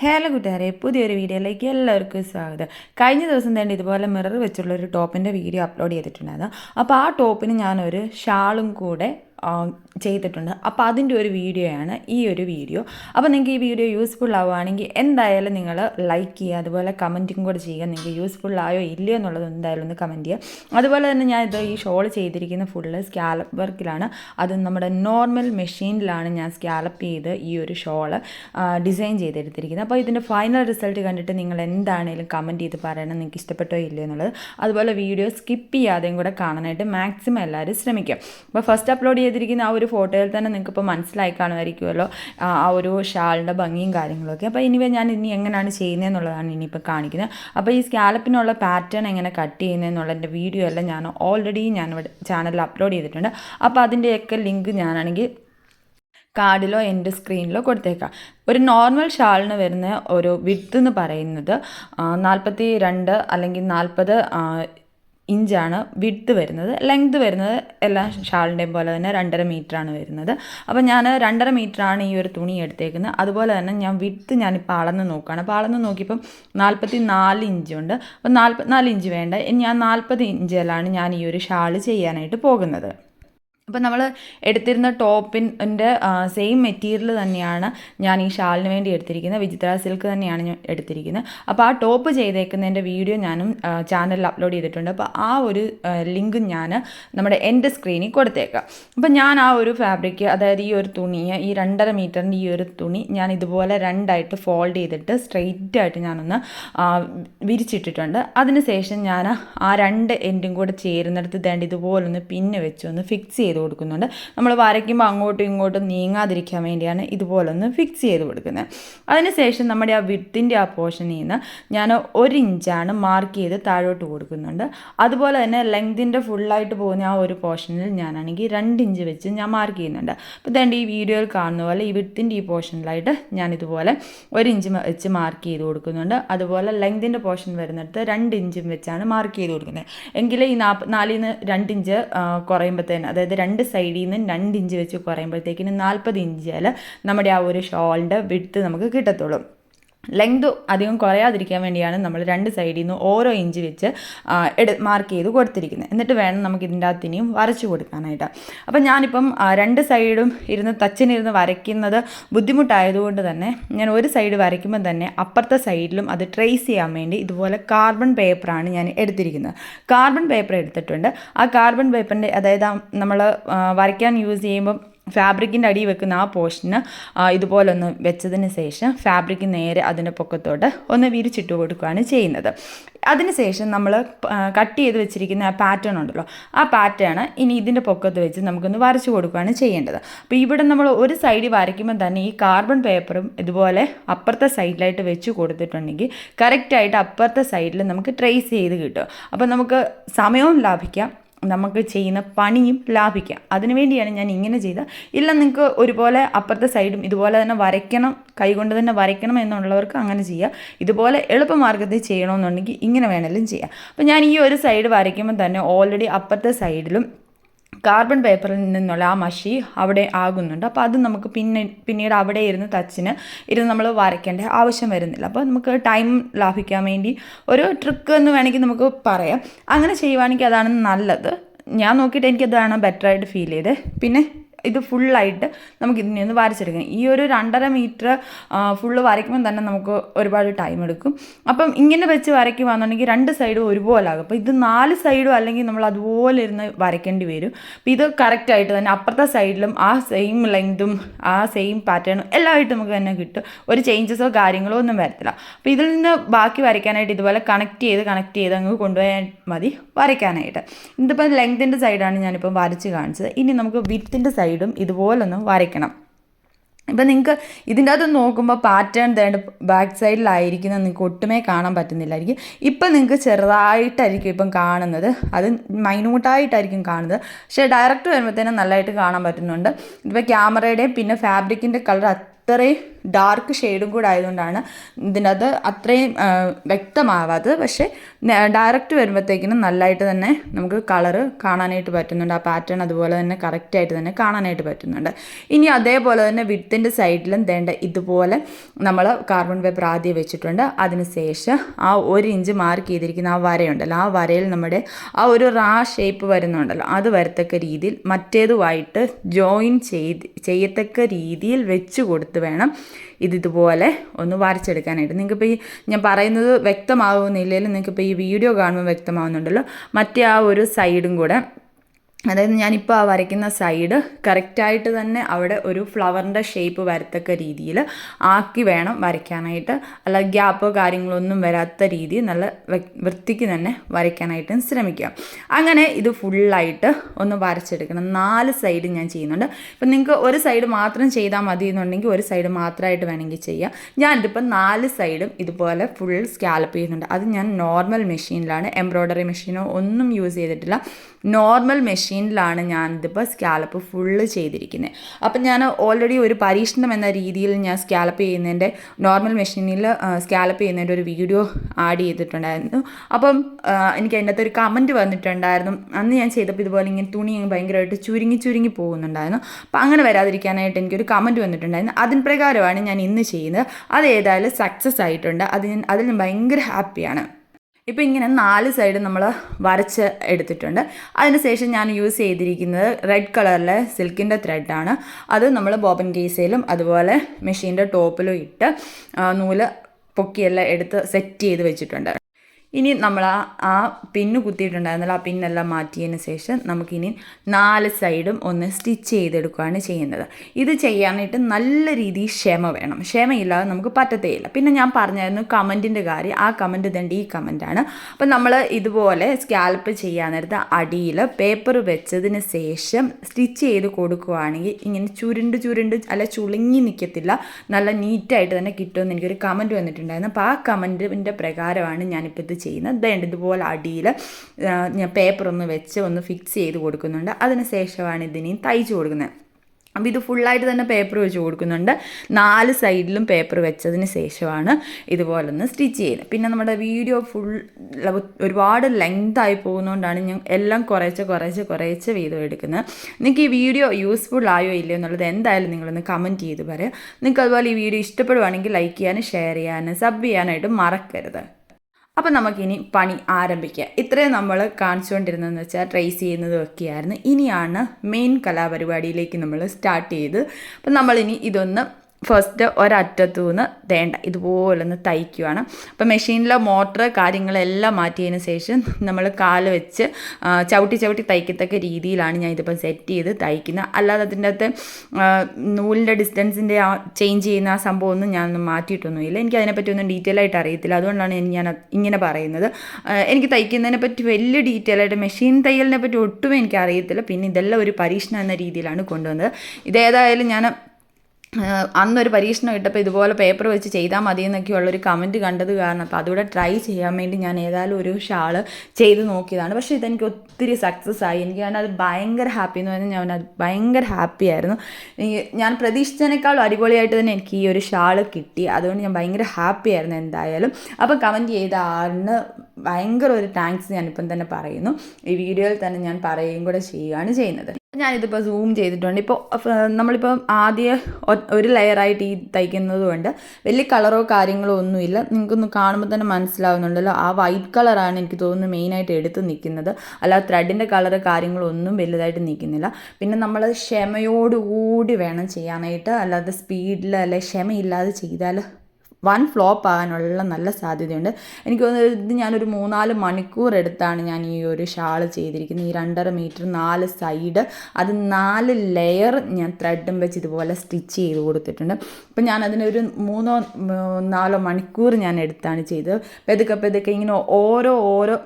Hello കൂട്ടുകാരെ പുതിയൊരു വീഡിയോയിലേക്ക് എല്ലാവർക്കും സ്വാഗതം. കഴിഞ്ഞ ദിവസം തന്നെ ഇതുപോലെ മിറർ വെച്ചുള്ള ഒരു ടോപ്പിന്റെ വീഡിയോ അപ്ലോഡ് ചെയ്തിട്ടുണ്ടായിരുന്നു. അപ്പോൾ ആ ടോപ്പിന് ഞാനൊരു ഷാളും കൂടെ ചെയ്തിട്ടുണ്ട്. അപ്പോൾ അതിന്റെ ഒരു വീഡിയോയാണ് ഈ ഒരു വീഡിയോ. അപ്പോൾ നിങ്ങൾക്ക് ഈ വീഡിയോ യൂസ്ഫുൾ ആവുകയാണെങ്കിൽ എന്തായാലും നിങ്ങൾ ലൈക്ക് ചെയ്യുക അതുപോലെ കമന്റും കൂടെ ചെയ്യുക. നിങ്ങൾക്ക് യൂസ്ഫുൾ ആയോ ഇല്ലയോ എന്നുള്ളത് എന്തായാലും ഒന്ന് കമന്റ് ചെയ്യുക. അതുപോലെ തന്നെ ഞാൻ ഇത് ഈ ഷോൾ ചെയ്തിരിക്കുന്ന ഫുള്ള് സ്കാലപ്പ് വർക്കിലാണ് അത് നമ്മുടെ നോർമൽ മെഷീനിലാണ് ഞാൻ സ്കാലപ്പ് ചെയ്ത് ഈ ഒരു ഷോൾ ഡിസൈൻ ചെയ്തെടുത്തിരിക്കുന്നത്. അപ്പോൾ ഇതിന്റെ ഫൈനൽ റിസൾട്ട് കണ്ടിട്ട് നിങ്ങൾ എന്താണെങ്കിലും കമന്റ് ചെയ്ത് പറയണം. നിങ്ങൾക്ക് ഇഷ്ടപ്പെട്ടോ ഇല്ലയോ എന്നുള്ളത്. അതുപോലെ വീഡിയോ സ്കിപ്പ് ചെയ്യാതെയും കൂടെ കാണാനായിട്ട് മാക്സിമം എല്ലാവരും ശ്രമിക്കുക അപ്പോൾ ഫസ്റ്റ് അപ്ലോഡ് ചെയ്തിരിക്കുന്ന ആ ഒരു ഫോട്ടോയിൽ തന്നെ നിങ്ങൾക്ക് ഇപ്പോൾ മനസ്സിലായി കാണുമായിരിക്കുമല്ലോ ആ ഒരു ഷാളിന്റെ ഭംഗിയും കാര്യങ്ങളൊക്കെ. അപ്പോൾ ഇനി ഞാൻ ഇനി എങ്ങനെയാണ് ചെയ്യുന്നതെന്നുള്ളതാണ് ഇനിയിപ്പോൾ കാണിക്കുന്നത്. അപ്പോൾ ഈ സ്കാലപ്പിനുള്ള പാറ്റേൺ എങ്ങനെ കട്ട് ചെയ്യുന്നതെന്നുള്ളതിന്റെ വീഡിയോ എല്ലാം ഞാൻ ഓൾറെഡി ഞാൻ ഇവിടെ ചാനലിൽ അപ്ലോഡ് ചെയ്തിട്ടുണ്ട്. അപ്പോൾ അതിന്റെയൊക്കെ ലിങ്ക് ഞാനാണെങ്കിൽ കാർഡിലോ എന്റെ സ്ക്രീനിലോ കൊടുത്തേക്കാം. ഒരു നോർമൽ ഷാളിന് വരുന്ന ഒരു വിത്ത് എന്ന് പറയുന്നത് നാൽപ്പത്തി രണ്ട് അല്ലെങ്കിൽ നാൽപ്പത് ഇഞ്ചാണ് വിഡ്ത്ത് വരുന്നത് ലെങ്ത് വരുന്നത് എല്ലാ ഷാളിന്റെയും പോലെ തന്നെ രണ്ടര ആണ് വരുന്നത്. അപ്പോൾ ഞാൻ രണ്ടര ആണ് ഈ ഒരു തുണി എടുത്തേക്കുന്നത്. അതുപോലെ തന്നെ ഞാൻ വിഡ്ത്ത് ഞാനിപ്പോൾ അളന്ന് നോക്കുകയാണ് അപ്പോൾ അളന്ന് നോക്കിയപ്പം നാൽപ്പത്തി നാല് ഇഞ്ചുണ്ട് അപ്പോൾ നാൽപ്പത്തിനാല് ഇഞ്ച് വേണ്ട. ഞാൻ നാൽപ്പത് ഇഞ്ചിലാണ് ഞാൻ ഈ ഒരു ഷാൾ ചെയ്യാനായിട്ട് പോകുന്നത്. അപ്പോൾ നമ്മൾ എടുത്തിരുന്ന ടോപ്പിന്റെ സെയിം മെറ്റീരിയൽ തന്നെയാണ് ഞാൻ ഈ ഷാളിന് വേണ്ടി എടുത്തിരിക്കുന്നത്. വിചിത്ര സിൽക്ക് തന്നെയാണ് ഞാൻ എടുത്തിരിക്കുന്നത്. അപ്പോൾ ആ ടോപ്പ് ചെയ്തേക്കുന്നതിന്റെ വീഡിയോ ഞാനും ചാനലിൽ അപ്ലോഡ് ചെയ്തിട്ടുണ്ട്. അപ്പോൾ ആ ഒരു ലിങ്ക് ഞാൻ നമ്മുടെ എന്റെ സ്ക്രീനിൽ കൊടുത്തേക്കാം. അപ്പം ഞാൻ ആ ഒരു ഫാബ്രിക് അതായത് ഈ ഒരു തുണി ഈ രണ്ടര മീറ്ററിന്റെ ഈ ഒരു തുണി ഞാൻ ഇതുപോലെ രണ്ടായിട്ട് ഫോൾഡ് ചെയ്തിട്ട് സ്ട്രെയിറ്റ് ആയിട്ട് ഞാനൊന്ന് വിരിച്ചിട്ടിട്ടുണ്ട്. അതിനുശേഷം ഞാൻ ആ രണ്ട് എൻഡും കൂടെ ചേരുന്നിടത്ത് തേണ്ട ഇതുപോലൊന്ന് പിന്നെ വെച്ച് ഒന്ന് ഫിക്സ് ചെയ്ത് കൊടുക്കുന്നുണ്ട്. നമ്മൾ വരയ്ക്കുമ്പോൾ അങ്ങോട്ടും ഇങ്ങോട്ടും നീങ്ങാതിരിക്കാൻ വേണ്ടിയാണ് ഇതുപോലൊന്ന് ഫിക്സ് ചെയ്ത് കൊടുക്കുന്നത്. അതിനുശേഷം നമ്മുടെ ആ വിത്തിന്റെ ആ പോർഷനിൽ നിന്ന് ഞാൻ ഒരു ഇഞ്ചാണ് മാർക്ക് ചെയ്ത് താഴോട്ട് കൊടുക്കുന്നുണ്ട്. അതുപോലെ തന്നെ ലെങ്തിന്റെ ഫുള്ളായിട്ട് പോകുന്ന ആ ഒരു പോർഷനിൽ ഞാനാണെങ്കിൽ രണ്ട് ഇഞ്ച് വെച്ച് ഞാൻ മാർക്ക് ചെയ്യുന്നുണ്ട്. അപ്പോൾ ഇതേണ്ട ഈ വീഡിയോയിൽ കാണുന്ന പോലെ ഈ വിത്തിന്റെ ഈ പോർഷനിലായിട്ട് ഞാൻ ഇതുപോലെ ഒരു ഇഞ്ച് വെച്ച് മാർക്ക് ചെയ്ത് കൊടുക്കുന്നുണ്ട്. അതുപോലെ ലെങ്തിന്റെ പോർഷൻ വരുന്നിടത്ത് രണ്ട് ഇഞ്ചും വെച്ചാണ് മാർക്ക് ചെയ്ത് കൊടുക്കുന്നത്. എങ്കിൽ ഈ നാൽപ്പ നാലിൽ നിന്ന് രണ്ട് ഇഞ്ച് കുറയുമ്പോഴത്തേന് അതായത് രണ്ട് സൈഡിൽ നിന്ന് രണ്ട് ഇഞ്ച് വെച്ച് കുറയുമ്പോഴത്തേക്കിന് നാൽപ്പത് ഇഞ്ചിൽ നമ്മുടെ ആ ഒരു ഷോളിന്റെ വിടുത്ത് നമുക്ക് കിട്ടത്തുള്ളൂ. ലെങ്ത് അധികം കുറയാതിരിക്കാൻ വേണ്ടിയാണ് നമ്മൾ രണ്ട് സൈഡിൽ നിന്ന് ഓരോ ഇഞ്ച് വെച്ച് എടു മാർക്ക് ചെയ്ത് കൊടുത്തിരിക്കുന്നത്. എന്നിട്ട് വേണം നമുക്ക് ഇതിന്റെ അകത്ത് ഇനിയും വരച്ചു കൊടുക്കാനായിട്ട്. അപ്പം ഞാനിപ്പം രണ്ട് സൈഡും ഇരുന്ന് തച്ചിനിരുന്ന് വരയ്ക്കുന്നത് ബുദ്ധിമുട്ടായതുകൊണ്ട് തന്നെ ഞാൻ ഒരു സൈഡ് വരയ്ക്കുമ്പോൾ തന്നെ അപ്പുറത്തെ സൈഡിലും അത് ട്രേസ് ചെയ്യാൻ വേണ്ടി ഇതുപോലെ കാർബൺ പേപ്പറാണ് ഞാൻ എടുത്തിരിക്കുന്നത്. കാർബൺ പേപ്പർ എടുത്തിട്ടുണ്ട്. ആ കാർബൺ പേപ്പറിന്റെ അതായത് നമ്മൾ വരയ്ക്കാൻ യൂസ് ചെയ്യുമ്പം ഫാബ്രിക്കിന്റെ അടി വെക്കുന്ന ആ പോർഷന് ഇതുപോലെ ഒന്ന് വെച്ചതിന് ശേഷം ഫാബ്രിക് നേരെ അതിന്റെ പൊക്കത്തോട്ട് ഒന്ന് വിരിച്ചിട്ട് കൊടുക്കുകയാണ് ചെയ്യുന്നത്. അതിനുശേഷം നമ്മൾ കട്ട് ചെയ്ത് വെച്ചിരിക്കുന്ന ആ പാറ്റേൺ ഉണ്ടല്ലോ ആ പാറ്റേൺ ഇനി ഇതിന്റെ പൊക്കത്ത് വെച്ച് നമുക്കൊന്ന് വരച്ചു കൊടുക്കുകയാണ് ചെയ്യേണ്ടത്. അപ്പോൾ ഇവിടെ നമ്മൾ ഒരു സൈഡിൽ വരയ്ക്കുമ്പോൾ തന്നെ ഈ കാർബൺ പേപ്പറും ഇതുപോലെ അപ്പുറത്തെ സൈഡിലായിട്ട് വെച്ച് കൊടുത്തിട്ടുണ്ടെങ്കിൽ കറക്റ്റായിട്ട് അപ്പുറത്തെ സൈഡിൽ നമുക്ക് ട്രേസ് ചെയ്ത് കിട്ടും. അപ്പോൾ നമുക്ക് സമയവും ലാഭിക്കാം. നമുക്ക് ചെയ്യുന്ന പണിയും ലാഭിക്കാം. അതിനുവേണ്ടിയാണ് ഞാൻ ഇങ്ങനെ ചെയ്ത ഇല്ല നിങ്ങൾക്ക് ഒരുപോലെ അപ്പുറത്തെ സൈഡും ഇതുപോലെ തന്നെ വരയ്ക്കണം കൈകൊണ്ട് തന്നെ വരയ്ക്കണം എന്നുള്ളവർക്ക് അങ്ങനെ ചെയ്യാം. ഇതുപോലെ എളുപ്പമാർഗത്തിൽ ചെയ്യണമെന്നുണ്ടെങ്കിൽ ഇങ്ങനെ വേണമെങ്കിലും ചെയ്യാം. അപ്പോൾ ഞാൻ ഈ ഒരു സൈഡ് വരയ്ക്കുമ്പോൾ തന്നെ ഓൾറെഡി അപ്പുറത്തെ സൈഡിലും കാർബൺ പേപ്പറിൽ നിന്നുള്ള ആ മഷി അവിടെ ആകുന്നുണ്ട്. അപ്പോൾ അത് നമുക്ക് പിന്നെ പിന്നീട് അവിടെ ഇരുന്ന് തച്ചിന് ഇരുന്ന് നമ്മൾ വരയ്ക്കേണ്ട ആവശ്യം വരുന്നില്ല. അപ്പോൾ നമുക്ക് ടൈം ലാഭിക്കാൻ വേണ്ടി ഒരു ട്രിക്ക് എന്ന് വേണമെങ്കിൽ നമുക്ക് പറയാം. അങ്ങനെ ചെയ്യുവാണെങ്കിൽ അതാണ് നല്ലത്. ഞാൻ നോക്കിയിട്ട് എനിക്കതാണ് ബെറ്ററായിട്ട് ഫീൽ ചെയ്തത് പിന്നെ ഇത് ഫുള്ളായിട്ട് നമുക്ക് ഇതിനെ ഒന്ന് വരച്ചെടുക്കാം. ഈ ഒരു രണ്ടര മീറ്റർ ഫുള്ള് വരയ്ക്കുമ്പോൾ തന്നെ നമുക്ക് ഒരുപാട് ടൈം എടുക്കും. അപ്പം ഇങ്ങനെ വെച്ച് വരയ്ക്കുവാണെന്നുണ്ടെങ്കിൽ രണ്ട് സൈഡും ഒരുപോലെ ആകും. അപ്പോൾ ഇത് നാല് സൈഡും അല്ലെങ്കിൽ നമ്മൾ അതുപോലെ ഇരുന്ന് വരയ്ക്കേണ്ടി വരും. അപ്പോൾ ഇത് കറക്റ്റായിട്ട് തന്നെ അപ്പുറത്തെ സൈഡിലും ആ സെയിം ലെങ്തും ആ സെയിം പാറ്റേണും എല്ലാമായിട്ട് നമുക്ക് തന്നെ കിട്ടും. ഒരു ചേഞ്ചസോ കാര്യങ്ങളോ ഒന്നും വരത്തില്ല. അപ്പോൾ ഇതിൽ നിന്ന് ബാക്കി വരയ്ക്കാനായിട്ട് ഇതുപോലെ കണക്ട് ചെയ്ത് കണക്ട് ചെയ്ത് അങ്ങ് കൊണ്ടുപോയാൽ മതി വരയ്ക്കാനായിട്ട്. ഇതിപ്പോൾ ലെങ്തിന്റെ സൈഡാണ് ഞാനിപ്പോൾ വരച്ച് കാണിച്ചത്. ഇനി നമുക്ക് വിത്തിന്റെ സൈഡും ഇതുപോലൊന്ന് വരയ്ക്കണം. ഇപ്പം നിങ്ങൾക്ക് ഇതിന്റെ അകത്ത് നോക്കുമ്പോൾ പാറ്റേൺ തേണ്ട ബാക്ക് സൈഡിലായിരിക്കുന്നത് നിങ്ങൾക്ക് ഒട്ടുമേ കാണാൻ പറ്റുന്നില്ലായിരിക്കും ഇപ്പം നിങ്ങൾക്ക് ചെറുതായിട്ടായിരിക്കും ഇപ്പം കാണുന്നത്. അത് മൈന്യൂട്ടായിട്ടായിരിക്കും കാണുന്നത്. പക്ഷേ ഡയറക്റ്റ് വരുമ്പോഴത്തേനും നല്ലതായിട്ട് കാണാൻ പറ്റുന്നുണ്ട്. ഇപ്പം ക്യാമറയുടെയും പിന്നെ ഫാബ്രിക്കിന്റെ കളർ അത്രയും ഡാർക്ക് ഷെയ്ഡും കൂടെ ആയതുകൊണ്ടാണ് ഇതിനകത്ത് അത്രയും വ്യക്തമാവാതെ വ്യക്തമാവാത്തത്. പക്ഷേ ഡയറക്റ്റ് വരുമ്പോഴത്തേക്കിനും നല്ലതായിട്ട് തന്നെ നമുക്ക് കളറ് കാണാനായിട്ട് പറ്റുന്നുണ്ട്. ആ പാറ്റേൺ അതുപോലെ തന്നെ കറക്റ്റായിട്ട് തന്നെ കാണാനായിട്ട് പറ്റുന്നുണ്ട്. ഇനി അതേപോലെ തന്നെ വിത്തിന്റെ സൈഡിലും വേണ്ട ഇതുപോലെ നമ്മൾ കാർബൺ പേപ്പർ ആദ്യം വെച്ചിട്ടുണ്ട്. അതിനുശേഷം ആ ഒരു ഇഞ്ച് മാർക്ക് ചെയ്തിരിക്കുന്ന ആ വരയുണ്ടല്ലോ. ആ വരയിൽ നമ്മുടെ ആ ഒരു റാ ഷേപ്പ് വരുന്നുണ്ടല്ലോ. അത് വരത്തക്ക രീതിയിൽ മറ്റേതുമായിട്ട് ജോയിൻ ചെയ്ത് ചെയ്യത്തക്ക രീതിയിൽ വെച്ച് കൊടുത്ത് വേണം ഇത് ഇതുപോലെ ഒന്ന് വരച്ചെടുക്കാനായിട്ട്. നിങ്ങൾക്കിപ്പോൾ ഈ ഞാൻ പറയുന്നത് വ്യക്തമാകുന്നില്ലെങ്കിലും നിങ്ങൾക്കിപ്പോൾ ഈ വീഡിയോ കാണുമ്പോൾ വ്യക്തമാവുന്നുണ്ടല്ലോ. മറ്റേ ആ ഒരു സൈഡും കൂടെ അതായത് ഞാനിപ്പോൾ ആ വരയ്ക്കുന്ന സൈഡ് കറക്റ്റായിട്ട് തന്നെ അവിടെ ഒരു ഫ്ലവറിന്റെ ഷേപ്പ് വരത്തക്ക രീതിയിൽ ആക്കി വേണം വരയ്ക്കാനായിട്ട്. അല്ല ഗ്യാപ്പോ കാര്യങ്ങളൊന്നും വരാത്ത രീതി നല്ല വൃത്തിക്ക് തന്നെ വരയ്ക്കാനായിട്ട് ശ്രമിക്കുക. അങ്ങനെ ഇത് ഫുള്ളായിട്ട് ഒന്ന് വരച്ചെടുക്കണം. നാല് സൈഡ് ഞാൻ ചെയ്യുന്നുണ്ട്. ഇപ്പം നിങ്ങൾക്ക് ഒരു സൈഡ് മാത്രം ചെയ്താൽ മതി എന്നുണ്ടെങ്കിൽ ഒരു സൈഡ് മാത്രമായിട്ട് വേണമെങ്കിൽ ചെയ്യാം. ഞാനിതിപ്പോൾ നാല് സൈഡും ഇതുപോലെ ഫുൾ സ്കാലപ്പ് ചെയ്യുന്നുണ്ട്. അത് ഞാൻ നോർമൽ മെഷീനിലാണ് എംബ്രോയ്ഡറി മെഷീനോ ഒന്നും യൂസ് ചെയ്തിട്ടില്ല. നോർമൽ മെഷീനിലാണ് ഞാനിതിപ്പോൾ സ്കാലപ്പ് ഫുള്ള് ചെയ്തിരിക്കുന്നത് അപ്പം ഞാൻ ഓൾറെഡി ഒരു പരീക്ഷണം എന്ന രീതിയിൽ ഞാൻ സ്കാലപ്പ് ചെയ്യുന്നതിന്റെ നോർമൽ മെഷീനിൽ സ്കാലപ്പ് ചെയ്യുന്നതിന്റെ ഒരു വീഡിയോ ആഡ് ചെയ്തിട്ടുണ്ടായിരുന്നു. അപ്പം എനിക്ക് അതിന്റെ അകത്ത് ഒരു കമന്റ് വന്നിട്ടുണ്ടായിരുന്നു. അന്ന് ഞാൻ ചെയ്തപ്പോൾ ഇതുപോലെ ഇങ്ങനെ തുണി ഭയങ്കരമായിട്ട് ചുരുങ്ങി ചുരുങ്ങി പോകുന്നുണ്ടായിരുന്നു. അപ്പം അങ്ങനെ വരാതിരിക്കാനായിട്ട് എനിക്കൊരു കമന്റ് വന്നിട്ടുണ്ടായിരുന്നു. അതിന് പ്രകാരമാണ് ഞാൻ ഇന്ന് ചെയ്യുന്നത്. അത് ഏതായാലും സക്സസ് ആയിട്ടുണ്ട്. അത് ഞാൻ അതിൽ ഭയങ്കര ഹാപ്പിയാണ് ഇപ്പോൾ ഇങ്ങനെ നാല് സൈഡ് നമ്മൾ വരച്ച് എടുത്തിട്ടുണ്ട്. അതിനുശേഷം ഞാൻ യൂസ് ചെയ്തിരിക്കുന്നത് റെഡ് കളറിലെ സിൽക്കിന്റെ ത്രെഡാണ് അത് നമ്മൾ ബോബൻ കേസയിലും അതുപോലെ മെഷീന്റെ ടോപ്പിലും ഇട്ട് നൂൽ പൊക്കിയെല്ലാം എടുത്ത് സെറ്റ് ചെയ്ത് വെച്ചിട്ടുണ്ട്. ഇനി നമ്മൾ ആ ആ പിന്ന് കുത്തിയിട്ടുണ്ടായിരുന്നല്ലോ ആ പിന്നെല്ലാം മാറ്റിയതിന് ശേഷം നമുക്കിനി നാല് സൈഡും ഒന്ന് സ്റ്റിച്ച് ചെയ്തെടുക്കുകയാണ് ചെയ്യുന്നത്. ഇത് ചെയ്യാനായിട്ട് നല്ല രീതിയിൽ ക്ഷമ വേണം. ക്ഷമയില്ലാതെ നമുക്ക് പറ്റത്തേയില്ല. പിന്നെ ഞാൻ പറഞ്ഞായിരുന്നു കമന്റിന്റെ കാര്യം. ആ കമന്റ് ഇതേണ്ട ഈ കമന്റാണ്. അപ്പം നമ്മൾ ഇതുപോലെ സ്കാൽപ്പ് ചെയ്യാൻ നേരത്ത് അടിയിൽ പേപ്പർ വെച്ചതിന് ശേഷം സ്റ്റിച്ച് ചെയ്ത് കൊടുക്കുകയാണെങ്കിൽ ഇങ്ങനെ ചുരുണ്ട് ചുരുണ്ട് അല്ല ചുളുങ്ങി നിൽക്കത്തില്ല. നല്ല നീറ്റായിട്ട് തന്നെ കിട്ടുമെന്ന് എനിക്കൊരു കമന്റ് വന്നിട്ടുണ്ടായിരുന്നു. അപ്പോൾ ആ കമന്റിന്റെ പ്രകാരമാണ് ഞാനിപ്പോൾ ഇത് ചെയ്യുന്നത്. ദണ്ട് ഇതുപോലെ അടിയിൽ ഞാൻ പേപ്പർ ഒന്ന് വെച്ച് ഒന്ന് ഫിക്സ് ചെയ്ത് കൊടുക്കുന്നുണ്ട്. അതിന് ശേഷമാണ് ഇതിനെയും തയ്ച്ചു കൊടുക്കുന്നത്. അപ്പോൾ ഇത് ഫുള്ളായിട്ട് തന്നെ പേപ്പർ വെച്ച് കൊടുക്കുന്നുണ്ട്. നാല് സൈഡിലും പേപ്പർ വെച്ചതിന് ശേഷമാണ് ഇതുപോലെ ഒന്ന് സ്റ്റിച്ച് ചെയ്യുന്നത്. പിന്നെ നമ്മുടെ വീഡിയോ ഫുൾ ഒരുപാട് ലെങ്ത് ആയി പോകുന്നതുകൊണ്ടാണ് ഞാൻ എല്ലാം കുറേശ്ശെ കുറേശ്ശെ കുറേശ്ശെ വീതം എടുക്കുന്നത്. നിങ്ങൾക്ക് ഈ വീഡിയോ യൂസ്ഫുൾ ആയോ ഇല്ലയോ എന്നുള്ളത് എന്തായാലും നിങ്ങളൊന്ന് കമന്റ് ചെയ്ത് പറയാം. നിങ്ങൾക്ക് അതുപോലെ ഈ വീഡിയോ ഇഷ്ടപ്പെടുവാണെങ്കിൽ ലൈക്ക് ചെയ്യാനും ഷെയർ ചെയ്യാനും സബ് ചെയ്യാനായിട്ട് മറക്കരുത്. അപ്പം നമുക്കിനി പണി ആരംഭിക്കാം. ഇത്രയും നമ്മൾ കാണിച്ചുകൊണ്ടിരുന്നതെന്ന് വെച്ചാൽ ട്രേസ് ചെയ്യുന്നതും ഒക്കെയായിരുന്നു ഇനിയാണ് മെയിൻ കലാപരിപാടിയിലേക്ക് നമ്മൾ സ്റ്റാർട്ട് ചെയ്ത്. അപ്പം നമ്മളിനി ഇതൊന്ന് ഫസ്റ്റ് ഒരറ്റത്തു നിന്ന് തേണ്ട ഇതുപോലെ ഒന്ന് തയ്ക്കുവാണ്. അപ്പം മെഷീനിലെ മോട്ടർ കാര്യങ്ങളെല്ലാം മാറ്റിയതിന് ശേഷം നമ്മൾ കാൽ വെച്ച് ചവിട്ടി ചവിട്ടി തയ്ക്കത്തക്ക രീതിയിലാണ് ഞാൻ ഇതിപ്പം സെറ്റ് ചെയ്ത് തയ്ക്കുന്നത് അല്ലാതെ അതിന്റെ അകത്ത് നൂലിന്റെ ഡിസ്റ്റൻസിന്റെ ആ ചേഞ്ച് ചെയ്യുന്ന ആ സംഭവമൊന്നും ഞാനൊന്നും മാറ്റിയിട്ടൊന്നുമില്ല. എനിക്ക് അതിനെപ്പറ്റി ഒന്നും ഡീറ്റെയിൽ ആയിട്ട് അറിയത്തില്ല. അതുകൊണ്ടാണ് ഞാൻ ഇങ്ങനെ പറയുന്നത്. എനിക്ക് തയ്ക്കുന്നതിനെ പറ്റി വലിയ ഡീറ്റെയിൽ ആയിട്ട് മെഷീൻ തയ്യലിനെ പറ്റി ഒട്ടും എനിക്ക് അറിയത്തില്ല പിന്നെ ഇതെല്ലാം ഒരു പരീക്ഷണം എന്ന രീതിയിലാണ് കൊണ്ടുവന്നത്. ഇതേതായാലും ഞാൻ അന്നൊരു പരീക്ഷണം ഇട്ടപ്പോൾ ഇതുപോലെ പേപ്പർ വെച്ച് ചെയ്താൽ മതി എന്നൊക്കെയുള്ളൊരു കമന്റ് കണ്ടത് കാരണം അപ്പോൾ അതുകൂടെ ട്രൈ ചെയ്യാൻ വേണ്ടി ഞാൻ ഏതായാലും ഒരു ഷാൾ ചെയ്ത് നോക്കിയതാണ്. പക്ഷേ ഇതെനിക്ക് ഒത്തിരി സക്സസ് ആയി. എനിക്ക് ഞാൻ അത് ഭയങ്കര ഹാപ്പി എന്ന് പറഞ്ഞാൽ ഞാൻ ഭയങ്കര ഹാപ്പി ആയിരുന്നു. ഞാൻ പ്രതീക്ഷിച്ചതിനേക്കാളും അടിപൊളിയായിട്ട് തന്നെ എനിക്ക് ഈ ഒരു ഷാൾ കിട്ടി. അതുകൊണ്ട് ഞാൻ ഭയങ്കര ഹാപ്പി ആയിരുന്നു എന്തായാലും. അപ്പോൾ കമന്റ് ചെയ്ത ആളിന് ഭയങ്കര ഒരു താങ്ക്സ് ഞാനിപ്പം തന്നെ പറയുന്നു. ഈ വീഡിയോയിൽ തന്നെ ഞാൻ പറയുകയും കൂടെ ചെയ്യുകയാണ് ചെയ്യുന്നത്. ഞാനിതിപ്പോൾ സൂം ചെയ്തിട്ടുണ്ട്. ഇപ്പോൾ നമ്മളിപ്പോൾ ആദ്യം ഒരു ലെയറായിട്ട് ഈ തയ്ക്കുന്നത് കൊണ്ട് വലിയ കളറോ കാര്യങ്ങളോ ഒന്നുമില്ല. നിങ്ങൾക്കൊന്ന് കാണുമ്പോൾ തന്നെ മനസ്സിലാവുന്നുണ്ടല്ലോ. ആ വൈറ്റ് കളറാണ് എനിക്ക് തോന്നുന്നു മെയിനായിട്ട് എടുത്ത് നിൽക്കുന്നത്. അല്ലാതെ ത്രെഡിന്റെ കളറ് കാര്യങ്ങളോ ഒന്നും വലുതായിട്ട് നിൽക്കുന്നില്ല. പിന്നെ നമ്മൾ ക്ഷമയോടുകൂടി വേണം ചെയ്യാനായിട്ട്. അല്ലാതെ സ്പീഡിൽ അല്ലെ ക്ഷമയില്ലാതെ ചെയ്താൽ വൺ ഫ്ലോപ്പ് ആകാനുള്ള നല്ല സാധ്യതയുണ്ട്. എനിക്ക് തോന്നുന്നത് ഇത് ഞാനൊരു മൂന്നാൽ മണിക്കൂർ എടുത്താണ് ഞാൻ ഈ ഒരു ഷാൾ ചെയ്തിരിക്കുന്നത്. ഈ രണ്ടര മീറ്റർ നാല് സൈഡ് അത് നാല് ലെയർ ഞാൻ ത്രെഡും വെച്ച് ഇതുപോലെ സ്റ്റിച്ച് ചെയ്ത് കൊടുത്തിട്ടുണ്ട്. അപ്പം ഞാൻ അതിനൊരു മൂന്നോ നാലോ മണിക്കൂർ ഞാൻ എടുത്താണ് ചെയ്തത്. പെതുക്കെ പെതുക്കെ ഇങ്ങനെ ഓരോ ഓരോ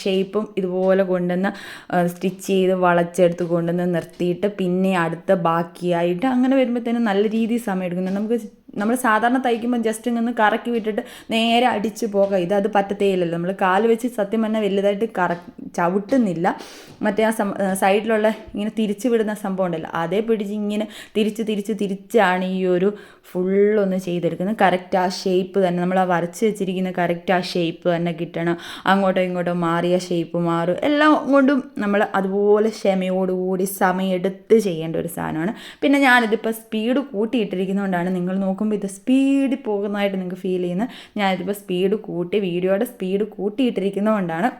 ഷേപ്പും ഇതുപോലെ കൊണ്ടുവന്ന് സ്റ്റിച്ച് ചെയ്ത് വളച്ചെടുത്ത് കൊണ്ടുവന്ന് നിർത്തിയിട്ട് പിന്നെ അടുത്ത ബാക്കിയായിട്ട് അങ്ങനെ വരുമ്പോഴത്തേനും നല്ല രീതിയിൽ സമയം എടുക്കുന്നുണ്ട്. നമുക്ക് നമ്മൾ സാധാരണ തയ്ക്കുമ്പോൾ ജസ്റ്റ് ഇങ്ങനെ കറക്കി വിട്ടിട്ട് നേരെ അടിച്ച് പോകാം. ഇത് അത് പറ്റത്തേയില്ലല്ലോ. നമ്മൾ കാൽ വെച്ച് സത്യം പറഞ്ഞാൽ വലുതായിട്ട് കറ ചവിട്ടുന്നില്ല. മറ്റേ ആ സൈഡിലുള്ള ഇങ്ങനെ തിരിച്ച് വിടുന്ന സംഭവം ഉണ്ടല്ലോ. അതേ പിടിച്ച് ഇങ്ങനെ തിരിച്ച് തിരിച്ച് തിരിച്ചാണ് ഈ ഒരു ഫുള്ളൊന്ന് ചെയ്തെടുക്കുന്നത്. കറക്റ്റ് ആ ഷേപ്പ് തന്നെ. നമ്മൾ ആ വരച്ച് വെച്ചിരിക്കുന്ന കറക്റ്റ് ആ ഷേപ്പ് തന്നെ കിട്ടണം. അങ്ങോട്ടോ ഇങ്ങോട്ടോ മാറിയ ഷേപ്പ് മാറും. എല്ലാം കൊണ്ടും നമ്മൾ അതുപോലെ ക്ഷമയോടുകൂടി സമയമെടുത്ത് ചെയ്യേണ്ട ഒരു സാധനമാണ്. പിന്നെ ഞാനിതിപ്പോൾ സ്പീഡ് കൂട്ടിയിട്ടിരിക്കുന്നതുകൊണ്ടാണ് നിങ്ങൾ നോക്കുമ്പോൾ ഇത് സ്പീഡിൽ പോകുന്നതായിട്ട് നിങ്ങൾക്ക് ഫീൽ ചെയ്യുന്നത്. ഞാനിതിപ്പോൾ സ്പീഡ് കൂട്ടി വീഡിയോയുടെ സ്പീഡ് കൂട്ടിയിട്ടിരിക്കുന്നതുകൊണ്ടാണ്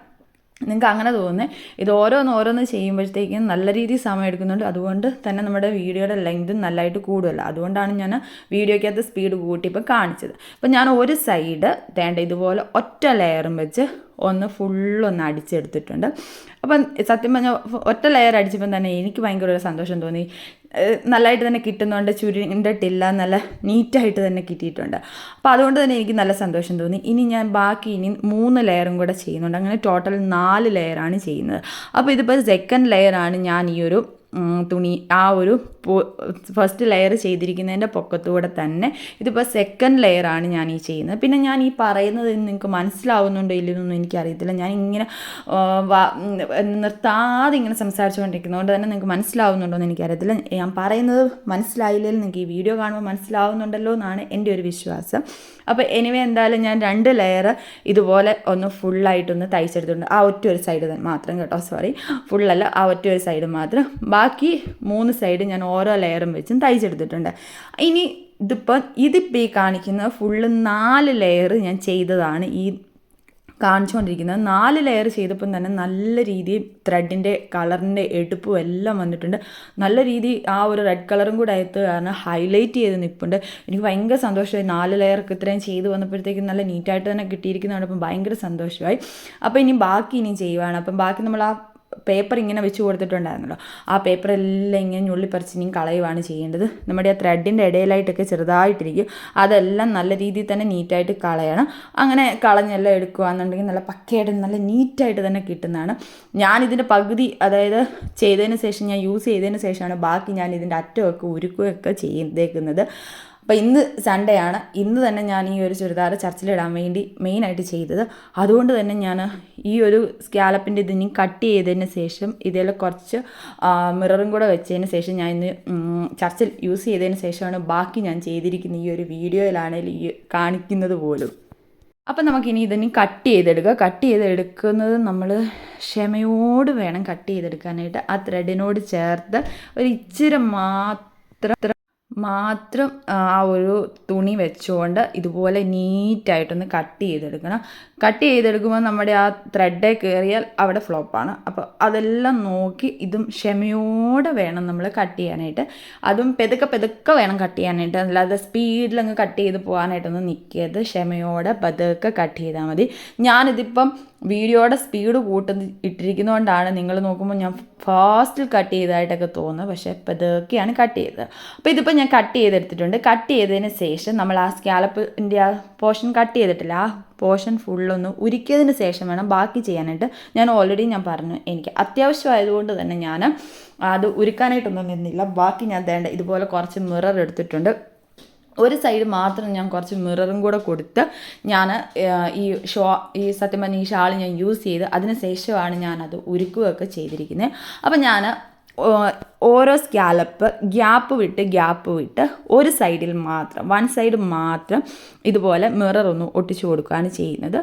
നിങ്ങൾക്ക് അങ്ങനെ തോന്നുന്നത് ഇത് ഓരോന്ന് ഓരോന്ന് ചെയ്യുമ്പോഴത്തേക്കും നല്ല രീതിയിൽ സമയം എടുക്കുന്നുണ്ട്. അതുകൊണ്ട് തന്നെ നമ്മുടെ വീഡിയോയുടെ ലെങ്തും നല്ലതായിട്ട് കൂടുമല്ലോ അതുകൊണ്ടാണ് ഞാൻ വീഡിയോയ്ക്കകത്ത് സ്പീഡ് കൂട്ടി ഇപ്പോൾ കാണിച്ചത്. അപ്പം ഞാൻ ഒരു സൈഡ് വേണ്ട ഇതുപോലെ ഒറ്റ ലെയറും വെച്ച് ഒന്ന് ഫുള്ളൊന്ന് അടിച്ചെടുത്തിട്ടുണ്ട്. അപ്പം സത്യം പറഞ്ഞാൽ ഒറ്റ ലെയർ അടിച്ചപ്പം തന്നെ എനിക്ക് ഭയങ്കര ഒരു സന്തോഷം തോന്നി. നല്ലതായിട്ട് തന്നെ കിട്ടുന്നുണ്ട് ചുരുണ്ടിട്ടില്ല നല്ല നീറ്റായിട്ട് തന്നെ കിട്ടിയിട്ടുണ്ട്. അപ്പോൾ അതുകൊണ്ട് തന്നെ എനിക്ക് നല്ല സന്തോഷം തോന്നി. ഇനി ഞാൻ ബാക്കി ഇനി മൂന്ന് ലെയറും കൂടെ ചെയ്യുന്നുണ്ട്. അങ്ങനെ ടോട്ടൽ നാല് ലെയറാണ് ചെയ്യുന്നത്. അപ്പോൾ ഇതിപ്പോൾ സെക്കൻഡ് ലെയറാണ് ഞാൻ ഈ ഒരു തുണി ആ ഒരു ഫസ്റ്റ് ലെയർ ചെയ്തിരിക്കുന്നതിന്റെ പൊക്കത്തൂടെ തന്നെ ഇതിപ്പോൾ സെക്കൻഡ് ലെയറാണ് ഞാൻ ഈ ചെയ്യുന്നത്. പിന്നെ ഞാൻ ഈ പറയുന്നത് നിങ്ങൾക്ക് മനസ്സിലാവുന്നുണ്ടോ ഇല്ലെന്നൊന്നും എനിക്കറിയത്തില്ല. ഞാൻ ഇങ്ങനെ നിർത്താതെ ഇങ്ങനെ സംസാരിച്ചുകൊണ്ടിരിക്കുന്നതുകൊണ്ട് തന്നെ നിങ്ങൾക്ക് മനസ്സിലാവുന്നുണ്ടോ എന്ന് എനിക്കറിയത്തില്ല. ഞാൻ പറയുന്നത് മനസ്സിലായില്ലെങ്കിൽ നിങ്ങൾക്ക് ഈ വീഡിയോ കാണുമ്പോൾ മനസ്സിലാവുന്നുണ്ടല്ലോ എന്നാണ് എന്റെ ഒരു വിശ്വാസം. അപ്പോൾ എനിവേ എന്തായാലും ഞാൻ രണ്ട് ലെയർ ഇതുപോലെ ഒന്ന് ഫുള്ളായിട്ടൊന്ന് തയ്ച്ചെടുത്തിട്ടുണ്ട്. ആ ഒറ്റ ഒരു സൈഡ് മാത്രം കേട്ടോ സോറി ഫുള്ളല്ല ആ ഒറ്റ ഒരു സൈഡ് മാത്രം. ബാക്കി മൂന്ന് സൈഡ് ഞാൻ ഓരോ ലെയറും വെച്ചും തയ്ച്ചെടുത്തിട്ടുണ്ട്. ഇനി ഇതിപ്പോൾ ഇതിപ്പോൾ ഈ കാണിക്കുന്ന ഫുള്ള് നാല് ലെയർ ഞാൻ ചെയ്തതാണ് ഈ കാണിച്ചുകൊണ്ടിരിക്കുന്നത്. നാല് ലെയർ ചെയ്തപ്പം തന്നെ നല്ല രീതിയിൽ ത്രെഡിന്റെ കളറിന്റെ എടുപ്പും എല്ലാം വന്നിട്ടുണ്ട്. നല്ല രീതി ആ ഒരു റെഡ് കളറും കൂടെ ആയത് കാരണം ഹൈലൈറ്റ് ചെയ്ത് നിൽപ്പുണ്ട് എനിക്ക് ഭയങ്കര സന്തോഷമായി. നാല് ലെയർക്ക് ഇത്രയും ചെയ്ത് വന്നപ്പോഴത്തേക്കും നല്ല നീറ്റായിട്ട് തന്നെ കിട്ടിയിരിക്കുന്നതാണ്. അപ്പം ഭയങ്കര സന്തോഷമായി. അപ്പോൾ ഇനി ബാക്കി ഇനി ചെയ്യുവാണ്. അപ്പം ബാക്കി നമ്മൾ ആ പേപ്പർ ഇങ്ങനെ വെച്ച് കൊടുത്തിട്ടുണ്ടായിരുന്നല്ലോ. ആ പേപ്പർ എല്ലാം ഇങ്ങനെ ഞുള്ളിപ്പറിച്ച് ഇനി കളയുവാണ് ചെയ്യേണ്ടത്. നമ്മുടെ ആ ത്രെഡിന്റെ ഇടയിലായിട്ടൊക്കെ ചെറുതായിട്ടിരിക്കും. അതെല്ലാം നല്ല രീതിയിൽ തന്നെ നീറ്റായിട്ട് കളയണം. അങ്ങനെ കളഞ്ഞെല്ലാം എടുക്കുകയാണെന്നുണ്ടെങ്കിൽ നല്ല പക്കയായിട്ട് നല്ല നീറ്റായിട്ട് തന്നെ കിട്ടുന്നതാണ്. ഞാനിതിന്റെ പകുതി അതായത് ചെയ്തതിന് ശേഷം ഞാൻ യൂസ് ചെയ്തതിന് ശേഷമാണ് ബാക്കി ഞാൻ ഇതിന്റെ അറ്റമൊക്കെ ഉരുക്കുകയൊക്കെ ചെയ്തേക്കുന്നത്. അപ്പോൾ ഇന്ന് സൺഡേ ആണ്. ഇന്ന് തന്നെ ഞാൻ ഈ ഒരു ചുരിദാർ ചർച്ചിലിടാൻ വേണ്ടി മെയിനായിട്ട് ചെയ്തത്. അതുകൊണ്ട് തന്നെ ഞാൻ ഈ ഒരു സ്കാലപ്പിന്റെ ഇതിനി കട്ട് ചെയ്തതിന് ശേഷം ഇതിൽ കുറച്ച് മിററും കൂടെ വെച്ചതിന് ശേഷം ഞാൻ ഇന്ന് ചർച്ചിൽ യൂസ് ചെയ്തതിന് ശേഷമാണ് ബാക്കി ഞാൻ ചെയ്തിരിക്കുന്ന ഈ ഒരു വീഡിയോയിലാണെങ്കിൽ ഈ കാണിക്കുന്നത് പോലും. അപ്പം നമുക്കിനി ഇതിനി കട്ട് ചെയ്തെടുക്കുക കട്ട് ചെയ്തെടുക്കുന്നത് നമ്മൾ ക്ഷമയോട് വേണം കട്ട് ചെയ്തെടുക്കാനായിട്ട്. ആ ത്രെഡിനോട് ചേർത്ത് ഒരു ഇച്ചിരി മാത്രം മാത്രം ആ ഒരു തുണി വെച്ചുകൊണ്ട് ഇതുപോലെ നീറ്റായിട്ടൊന്ന് കട്ട് ചെയ്തെടുക്കണം. കട്ട് ചെയ്തെടുക്കുമ്പോൾ നമ്മുടെ ആ ത്രെഡേ കയറിയാൽ അവിടെ ഫ്ലോപ്പാണ് അപ്പോൾ അതെല്ലാം നോക്കി ഇതും ക്ഷമയോടെ വേണം നമ്മൾ കട്ട് ചെയ്യാനായിട്ട്. അതും പെതുക്കെ പെതുക്കെ വേണം കട്ട് ചെയ്യാനായിട്ട്. അല്ലാതെ സ്പീഡിൽ അങ്ങ് കട്ട് ചെയ്ത് പോകാനായിട്ടൊന്നും നിൽക്കരുത്. ക്ഷമയോടെ പതുക്കെ കട്ട് ചെയ്താൽ മതി. ഞാനിതിപ്പം വീഡിയോയുടെ സ്പീഡ് കൂട്ടി ഇട്ടിരിക്കുന്നതുകൊണ്ടാണ് നിങ്ങൾ നോക്കുമ്പോൾ ഞാൻ ഫാസ്റ്റിൽ കട്ട് ചെയ്തതായിട്ടൊക്കെ തോന്നുന്നത്. പക്ഷേ പതുക്കെയാണ് കട്ട് ചെയ്തത്. അപ്പോൾ ഇതിപ്പോൾ ഞാൻ കട്ട് ചെയ്തെടുത്തിട്ടുണ്ട്. കട്ട് ചെയ്തതിന് ശേഷം നമ്മൾ ആ സ്കാലപ്പിന്റെ ആ പോർഷൻ കട്ട് ചെയ്തിട്ടില്ല. ആ പോർഷൻ ഫുള്ളൊന്ന് ഉരുക്കിയതിന് ശേഷം വേണം ബാക്കി ചെയ്യാനായിട്ട്. ഞാൻ ഓൾറെഡി ഞാൻ പറഞ്ഞു. എനിക്ക് അത്യാവശ്യമായതുകൊണ്ട് തന്നെ ഞാൻ അത് ഉരുക്കാനായിട്ടൊന്നും നിന്നില്ല. ബാക്കി ഞാൻ തേണ്ട ഇതുപോലെ കുറച്ച് മിറർ എടുത്തിട്ടുണ്ട്. ഒരു സൈഡ് മാത്രം ഞാൻ കുറച്ച് മിററും കൂടെ കൊടുത്ത് ഞാൻ ഈ ഷോ ഈ സത്യം പറഞ്ഞ ഈ ഷാൾ ഞാൻ യൂസ് ചെയ്ത് അതിന് ശേഷമാണ് ഞാനത് ഉരുക്കുകയൊക്കെ ചെയ്തിരിക്കുന്നത് അപ്പം ഞാൻ ഓരോ സ്കാലപ്പ് ഗ്യാപ്പ് വിട്ട് ഗ്യാപ്പ് വിട്ട് ഒരു സൈഡിൽ മാത്രം വൺ സൈഡ് മാത്രം ഇതുപോലെ മിറർ ഒന്ന് ഒട്ടിച്ചു കൊടുക്കുകയാണ് ചെയ്യുന്നത്.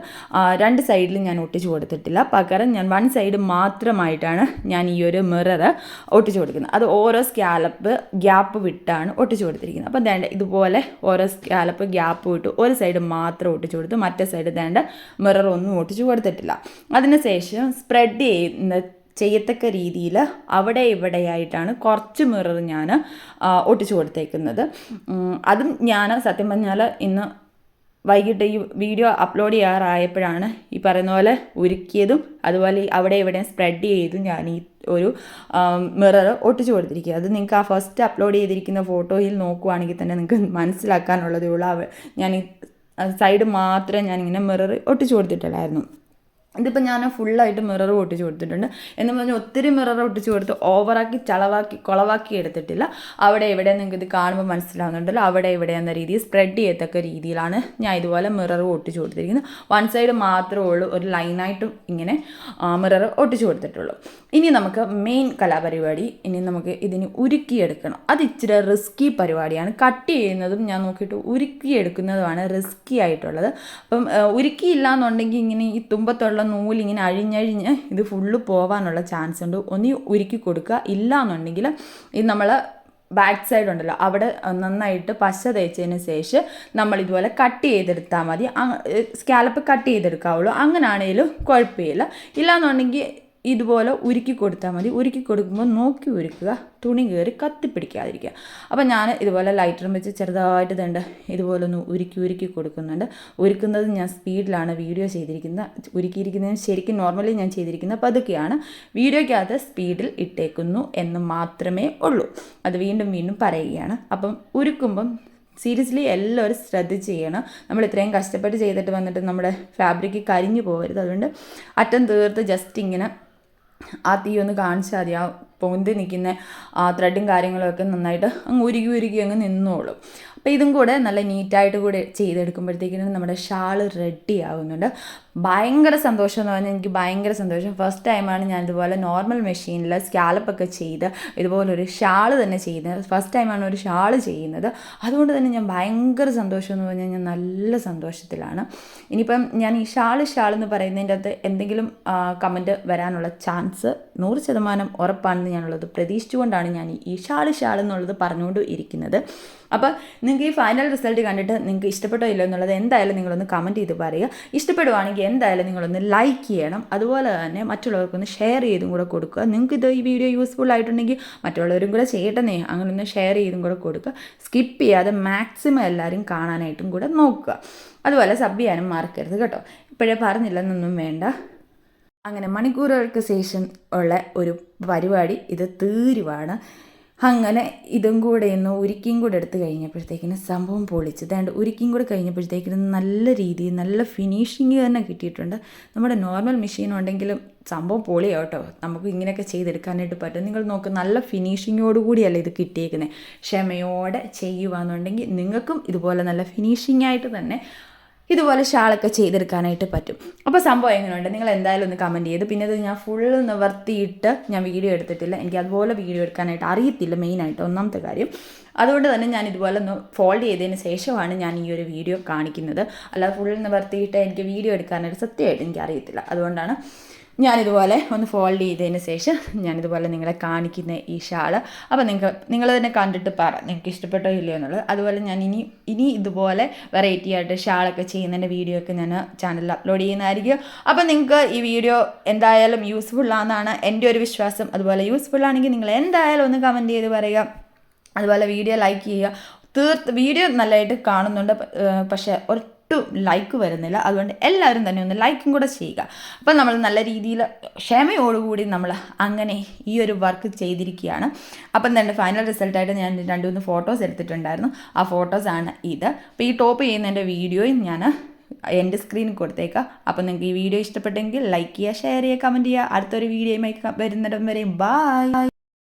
രണ്ട് സൈഡിലും ഞാൻ ഒട്ടിച്ചു കൊടുത്തിട്ടില്ല. പകരം ഞാൻ വൺ സൈഡ് മാത്രമായിട്ടാണ് ഞാൻ ഈ ഒരു മിറർ ഒട്ടിച്ചു കൊടുക്കുന്നത്. അത് ഓരോ സ്കാലപ്പ് ഗ്യാപ്പ് വിട്ടാണ് ഒട്ടിച്ചു കൊടുത്തിരിക്കുന്നത്. അപ്പോൾ വേണ്ട ഇതുപോലെ ഓരോ സ്കാലപ്പ് ഗ്യാപ്പ് വിട്ട് ഒരു സൈഡ് മാത്രം ഒട്ടിച്ചു കൊടുത്ത് മറ്റേ സൈഡ് വേണ്ട മിറർ ഒന്നും ഒട്ടിച്ചു കൊടുത്തിട്ടില്ല. അതിനുശേഷം സ്പ്രെഡ് ചെയ്യുന്ന ചെയ്യത്തക്ക രീതിയിൽ അവിടെ ഇവിടെയായിട്ടാണ് കുറച്ച് മിറർ ഞാൻ ഒട്ടിച്ചു കൊടുത്തേക്കുന്നത്. അതും ഞാൻ സത്യം പറഞ്ഞാൽ ഇന്ന് വൈകിട്ട് ഈ വീഡിയോ അപ്ലോഡ് ചെയ്യാറായപ്പോഴാണ് ഈ പറയുന്ന പോലെ ഉരുക്കിയതും അതുപോലെ അവിടെ ഇവിടെ സ്പ്രെഡ് ചെയ്തും ഞാൻ ഈ ഒരു മിറർ ഒട്ടിച്ചു കൊടുത്തിരിക്കുക. അത് നിങ്ങൾക്ക് ആ ഫസ്റ്റ് അപ്ലോഡ് ചെയ്തിരിക്കുന്ന ഫോട്ടോയിൽ നോക്കുവാണെങ്കിൽ തന്നെ നിങ്ങൾക്ക് മനസ്സിലാക്കാനുള്ളതേ ഉള്ളൂ. ഞാൻ സൈഡ് മാത്രം ഞാനിങ്ങനെ മിറർ ഒട്ടിച്ചു കൊടുത്തിട്ടില്ലായിരുന്നു ഇതിപ്പോൾ ഞാൻ ഫുള്ളായിട്ട് മിറർ ഒട്ടിച്ച് കൊടുത്തിട്ടുണ്ട്. എന്ന് പറഞ്ഞാൽ ഒത്തിരി മിറർ ഒട്ടിച്ച് കൊടുത്ത് ഓവറാക്കി ചളവാക്കി കുളവാക്കി എടുത്തിട്ടില്ല. അവിടെ എവിടെ നിങ്ങൾക്ക് ഇത് കാണുമ്പോൾ മനസ്സിലാവുന്നുണ്ടല്ലോ. അവിടെ ഇവിടെ എന്ന രീതിയിൽ സ്പ്രെഡ് ചെയ്യത്തക്ക രീതിയിലാണ് ഞാൻ ഇതുപോലെ മിറർ ഒട്ടിച്ച് കൊടുത്തിരിക്കുന്നത്. വൺ സൈഡ് മാത്രമേ ഉള്ളൂ ഒരു ലൈനായിട്ടും ഇങ്ങനെ മിറർ ഒട്ടിച്ച് കൊടുത്തിട്ടുള്ളൂ. ഇനി നമുക്ക് മെയിൻ കലാപരിപാടി ഇനി നമുക്ക് ഇതിന് ഉരുക്കിയെടുക്കണം. അത് ഇച്ചിരി റിസ്കി പരിപാടിയാണ്. കട്ട് ചെയ്യുന്നതും ഞാൻ നോക്കിയിട്ട് ഉരുക്കിയെടുക്കുന്നതുമാണ് റിസ്കി ആയിട്ടുള്ളത്. അപ്പം ഉരുക്കിയില്ല എന്നുണ്ടെങ്കിൽ ഇങ്ങനെ ഈ തുമ്പത്തുള്ള നൂലിങ്ങനെ അഴിഞ്ഞഴിഞ്ഞ് ഇത് ഫുള്ള് പോവാനുള്ള ചാൻസ് ഉണ്ട്. ഒന്നി ഉരുക്കി കൊടുക്കുക. ഇല്ല എന്നുണ്ടെങ്കിൽ ഇത് നമ്മൾ ബാക്ക് സൈഡ് ഉണ്ടല്ലോ അവിടെ നന്നായിട്ട് പശ തേച്ചതിന് ശേഷം നമ്മൾ ഇതുപോലെ കട്ട് ചെയ്തെടുത്താൽ മതി സ്കാലപ്പ് കട്ട് ചെയ്തെടുക്കാവുള്ളൂ. അങ്ങനെയാണെങ്കിലും കുഴപ്പമില്ല. ഇല്ലാന്നുണ്ടെങ്കിൽ ഇതുപോലെ ഉരുക്കി കൊടുത്താൽ മതി. ഉരുക്കി കൊടുക്കുമ്പോൾ നോക്കി ഉരുക്കുക തുണി കയറി കത്തിപ്പിടിക്കാതിരിക്കുക അപ്പം ഞാൻ ഇതുപോലെ ലൈറ്ററും വെച്ച് ചെറുതായിട്ട് തണ്ട് ഇതുപോലെ ഒന്ന് ഉരുക്കി ഉരുക്കി കൊടുക്കുന്നുണ്ട്. ഉരുക്കുന്നത് ഞാൻ സ്പീഡിലാണ് വീഡിയോ ചെയ്തിരിക്കുന്നത് ഉരുക്കിയിരിക്കുന്നതിന് ശരിക്കും നോർമലി ഞാൻ ചെയ്തിരിക്കുന്നത് പതുക്കെയാണ്. വീഡിയോയ്ക്കകത്ത് സ്പീഡിൽ ഇട്ടേക്കുന്നു എന്ന് മാത്രമേ ഉള്ളൂ. അത് വീണ്ടും വീണ്ടും പറയുകയാണ്. അപ്പം ഉരുക്കുമ്പം സീരിയസ്ലി എല്ലാവരും ശ്രദ്ധിച്ച് ചെയ്യണം. നമ്മൾ ഇത്രയും കഷ്ടപ്പെട്ട് ചെയ്തിട്ട് വന്നിട്ട് നമ്മുടെ ഫാബ്രിക് കരിഞ്ഞു പോകരുത്. അതുകൊണ്ട് അറ്റം തീർത്ത് ജസ്റ്റ് ഇങ്ങനെ ആ തീ ഒന്ന് കാണിച്ചാൽ മതി. ആ പൊന്തി നിൽക്കുന്ന ആ ത്രെഡും കാര്യങ്ങളൊക്കെ നന്നായിട്ട് അങ്ങ് ഉരുകി ഉരുകി അങ്ങ് നിന്നോളും. അപ്പോൾ ഇതും കൂടെ നല്ല നീറ്റായിട്ട് കൂടെ ചെയ്തെടുക്കുമ്പോഴത്തേക്കിനും നമ്മുടെ ഷാൾ റെഡി ആവുന്നുണ്ട്. ഭയങ്കര സന്തോഷം എന്ന് പറഞ്ഞാൽ എനിക്ക് ഭയങ്കര സന്തോഷം. ഫസ്റ്റ് ടൈമാണ് ഞാൻ ഇതുപോലെ നോർമൽ മെഷീനിൽ സ്കാലപ്പൊക്കെ ചെയ്ത് ഇതുപോലൊരു ഷാൾ തന്നെ ചെയ്യുന്നത്. ഫസ്റ്റ് ടൈമാണ് ഒരു ഷാൾ ചെയ്യുന്നത്. അതുകൊണ്ട് തന്നെ ഞാൻ ഭയങ്കര സന്തോഷം എന്ന് പറഞ്ഞാൽ ഞാൻ നല്ല സന്തോഷത്തിലാണ്. ഇനിയിപ്പം ഞാൻ ഈ ഷാൾ ഷാൾ എന്ന് പറയുന്നതിന്റെ അകത്ത് എന്തെങ്കിലും കമന്റ് വരാനുള്ള ചാൻസ് നൂറ് ശതമാനം ഉറപ്പാണെന്ന് ഞാനുള്ളത് പ്രതീക്ഷിച്ചുകൊണ്ടാണ് ഞാൻ ഈ ഷാൾ ഷാൾ എന്നുള്ളത് പറഞ്ഞുകൊണ്ട് ഇരിക്കുന്നത്. അപ്പോൾ നിങ്ങൾക്ക് ഈ ഫൈനൽ റിസൾട്ട് കണ്ടിട്ട് നിങ്ങൾക്ക് ഇഷ്ടപ്പെട്ടോ ഇല്ലോ എന്നുള്ളത് എന്തായാലും നിങ്ങളൊന്ന് കമന്റ് ചെയ്ത് പറയുക. ഇഷ്ടപ്പെടുവാണെങ്കിൽ എന്തായാലും നിങ്ങളൊന്ന് ലൈക്ക് ചെയ്യണം. അതുപോലെ തന്നെ മറ്റുള്ളവർക്കൊന്ന് ഷെയർ ചെയ്തും കൂടെ കൊടുക്കുക. നിങ്ങൾക്ക് ഇത് ഈ വീഡിയോ യൂസ്ഫുൾ ആയിട്ടുണ്ടെങ്കിൽ മറ്റുള്ളവരും കൂടെ ചെയ്യട്ടെന്നേ. അങ്ങനെ ഒന്ന് ഷെയർ ചെയ്തും കൂടെ കൊടുക്കുക. സ്കിപ്പ് ചെയ്യാതെ മാക്സിമം എല്ലാവരും കാണാനായിട്ടും കൂടെ നോക്കുക. അതുപോലെ സബ് ചെയ്യാനും മറക്കരുത് കേട്ടോ. ഇപ്പോഴേ പറഞ്ഞില്ലെന്നൊന്നും വേണ്ട. അങ്ങനെ മണിക്കൂറുകൾക്ക് ശേഷം ഉള്ള ഒരു പരിപാടി ഇത് തീരുവാണ്. അങ്ങനെ ഇതും കൂടെ ഒന്ന് ഉരുക്കിയും കൂടെ എടുത്ത് കഴിഞ്ഞപ്പോഴത്തേക്കിന് സംഭവം പൊളിച്ച്. ദാണ്ട് ഉരുക്കിയും കൂടെ കഴിഞ്ഞപ്പോഴത്തേക്കിന് നല്ല രീതിയിൽ നല്ല ഫിനിഷിങ് തന്നെ കിട്ടിയിട്ടുണ്ട്. നമ്മുടെ നോർമൽ മെഷീൻ ഉണ്ടെങ്കിലും സംഭവം പൊളിയാട്ടോ നമുക്ക് ഇങ്ങനെയൊക്കെ ചെയ്തെടുക്കാനായിട്ട് പറ്റും. നിങ്ങൾ നോക്ക് നല്ല ഫിനിഷിങ്ങോട് കൂടിയല്ല ഇത് കിട്ടിയേക്കുന്നത് ക്ഷമയോടെ ചെയ്യുവാന്നുണ്ടെങ്കിൽ നിങ്ങൾക്കും ഇതുപോലെ നല്ല ഫിനിഷിംഗ് ആയിട്ട് തന്നെ ഇതുപോലെ ഷാളൊക്കെ ചെയ്തെടുക്കാനായിട്ട് പറ്റും. അപ്പോൾ സംഭവം എങ്ങനെയുണ്ട്? നിങ്ങൾ എന്തായാലും ഒന്ന് കമന്റ് ചെയ്ത്. പിന്നെ ഇത് ഞാൻ ഫുൾ നിവർത്തിയിട്ട് ഞാൻ വീഡിയോ എടുത്തിട്ടില്ല. എനിക്ക് അതുപോലെ വീഡിയോ എടുക്കാനായിട്ട് അറിയത്തില്ല മെയിനായിട്ട് ഒന്നാമത്തെ കാര്യം. അതുകൊണ്ട് തന്നെ ഞാൻ ഇതുപോലെ ഒന്ന് ഫോൾഡ് ചെയ്തതിന് ശേഷമാണ് ഞാൻ ഈ ഒരു വീഡിയോ കാണിക്കുന്നത്. അല്ലാതെ ഫുൾ നിവർത്തിയിട്ട് എനിക്ക് വീഡിയോ എടുക്കാനായിട്ട് സത്യമായിട്ട് എനിക്ക് അറിയത്തില്ല. അതുകൊണ്ടാണ് ഞാനിതുപോലെ ഒന്ന് ഫോൾഡ് ചെയ്തതിന് ശേഷം ഞാനിതുപോലെ നിങ്ങളെ കാണിക്കുന്ന ഈ ഷാൾ. അപ്പോൾ നിങ്ങൾക്ക് നിങ്ങൾ തന്നെ കണ്ടിട്ട് പറ നിങ്ങൾക്ക് ഇഷ്ടപ്പെട്ടോ ഇല്ലയോ എന്നുള്ളത്. അതുപോലെ ഞാൻ ഇനി ഇനി ഇതുപോലെ വെറൈറ്റി ആയിട്ട് ഷാളൊക്കെ ചെയ്യുന്നതിന്റെ വീഡിയോ ഒക്കെ ഞാൻ ചാനലിൽ അപ്ലോഡ് ചെയ്യുന്നതായിരിക്കും. അപ്പോൾ നിങ്ങൾക്ക് ഈ വീഡിയോ എന്തായാലും യൂസ്ഫുൾ ആണെന്നാണ് എന്റെ ഒരു വിശ്വാസം. അതുപോലെ യൂസ്ഫുൾ ആണെങ്കിൽ നിങ്ങൾ എന്തായാലും ഒന്ന് കമന്റ് ചെയ്ത് പറയുക. അതുപോലെ വീഡിയോ ലൈക്ക് ചെയ്യുക. തീർത്ത് വീഡിയോ നല്ലതായിട്ട് കാണുന്നുണ്ട്. പക്ഷേ പക്ഷേ ഒട്ടും ലൈക്ക് വരുന്നില്ല. അതുകൊണ്ട് എല്ലാവരും തന്നെ ഒന്ന് ലൈക്കും കൂടെ ചെയ്യുക. അപ്പം നമ്മൾ നല്ല രീതിയിൽ ക്ഷമയോടുകൂടി നമ്മൾ അങ്ങനെ ഈ ഒരു വർക്ക് ചെയ്തിരിക്കുകയാണ്. അപ്പം തന്നെ ഫൈനൽ റിസൾട്ടായിട്ട് ഞാൻ രണ്ട് മൂന്ന് ഫോട്ടോസ് എടുത്തിട്ടുണ്ടായിരുന്നു. ആ ഫോട്ടോസാണ് ഇത്. അപ്പോൾ ഈ ടോപ്പ് ചെയ്യുന്നതിന്റെ വീഡിയോയും ഞാൻ എന്റെ സ്ക്രീനിൽ കൊടുത്തേക്കാം. അപ്പോൾ നിങ്ങൾക്ക് ഈ വീഡിയോ ഇഷ്ടപ്പെട്ടെങ്കിൽ ലൈക്ക് ചെയ്യുക ഷെയർ ചെയ്യുക കമന്റ് ചെയ്യുക. അടുത്തൊരു വീഡിയോയുമായി വരുന്നിടം വരെയും ബായ്